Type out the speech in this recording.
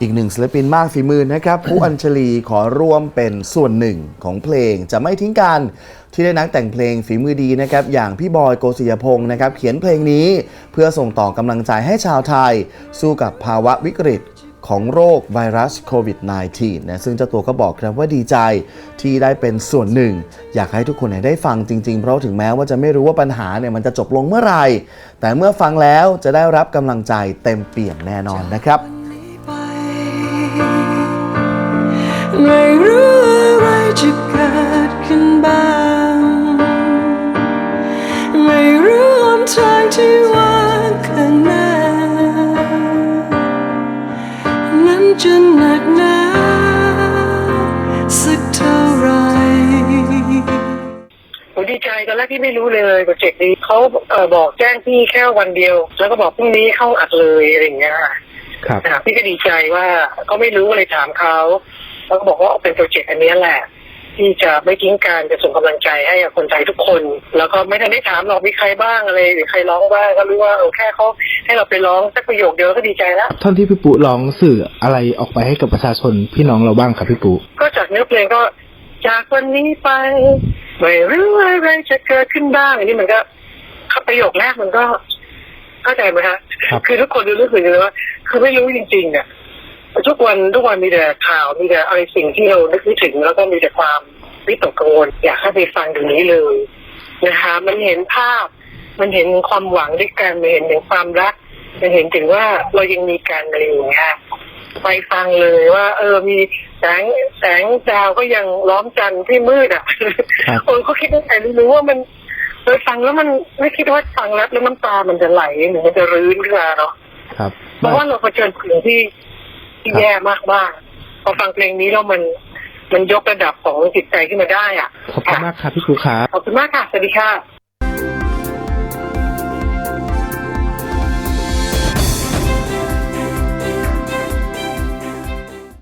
อีกหนึ่งศิลปินมากฝีมือนะครับผู้อัญชลีขอร่วมเป็นส่วนหนึ่งของเพลงจะไม่ทิ้งกันที่ได้นักแต่งเพลงฝีมือดีนะครับอย่างพี่บอยโกศิยพงศ์นะครับเขียนเพลงนี้เพื่อส่งต่อกำลังใจให้ชาวไทย สู้กับภาวะวิกฤตของโรคไวรัสโควิด -19 นะซึ่งเจ้าตัวก็บอกครับว่าดีใจที่ได้เป็นส่วนหนึ่ง อยากให้ทุกคนได้ฟังจริง ๆ เพราะถึงแม้ว่าจะไม่รู้ว่าปัญหาเนี่ยมันจะจบลงเมื่อไหร่ แต่เมื่อฟังแล้วจะได้รับกำลังใจเต็มเปี่ยมแน่นอนนะครับ ไม่รู้อะไรจะเกิดขึ้นบ้าง ไม่รู้หนทางที่ว่างข้างหน้า นั้นจะหนักหนาสักเท่าไหรผมดีใจตอนแรกที่ไม่รู้เลยโปรเจกต์นี้เขาเอ่อบอกแจ้งพี่แค่วันเดียว แล้วก็บอกพรุ่งนี้เข้าอัดเลยอะไรอย่างเงี้ยครับ นะครับพี่ก็ดีใจว่าก็ไม่รู้เลยถามเขา แล้วก็บอกว่าเป็นโปรเจกต์อันเนี้ยแหละ ที่จะไม่ทิ้งการจะส่งกำลังใจให้กับคนไทยทุกคน แล้วก็ไม่ทันได้ถามหรอกมีใครบ้างอะไรหรือใครร้องบ้างก็รู้ว่าเออแค่เขาให้เราไปร้องสักประโยคเดียวก็ดีใจแล้วท่อนที่พี่ปุ๊ร้องสื่ออะไรออกไปให้กับประชาชนพี่น้องเราบ้างครับพี่ปุ๊ก็จากเนื้อเพลงก็จากวันนี้ไปไม่รู้อะไรจะเกิดขึ้นบ้างอันนี้มันก็ประโยคแรกมันก็เข้าใจไหมฮะครับคือทุกคนรู้สึกเลยว่าคือไม่รู้จริงๆอะ ทุกวันทุกวันมีแต่ข่าวมีแต่อะไรสิ่งที่เรานึกไม่ถึง แล้วก็มีแต่ความวิตกกังวลอยากให้ไปฟังตรงนี้เลยนะคะ มันเห็นภาพ มันเห็นความหวังด้วยกันมันเห็นถึงความรัก มันเห็นถึงว่าเรายังมีกันอะไรอย่างเงี้ยไปฟังเลยว่า เออมีแสงแสงดาวก็ยังล้อมจันทร์ที่มืดอะครับคนก็คิดว่าไงไม่รู้ว่ามันเออฟังแล้วมันไม่คิดว่าฟังแล้วแล้วน้ำตามันจะไหลหรือมันจะรื้นขึ้นมาเนาะครับเพราะว่าเราเผชิญสิ่งที่ ที่ครับแย่มากมากๆพอฟังเพลงนี้แล้วมันมันยกระดับของจิตใจขึ้นมาได้อะขอบคุณมากครับพี่ปุ๊ครับขอบคุณมากค่ะสวัสดีค่ะ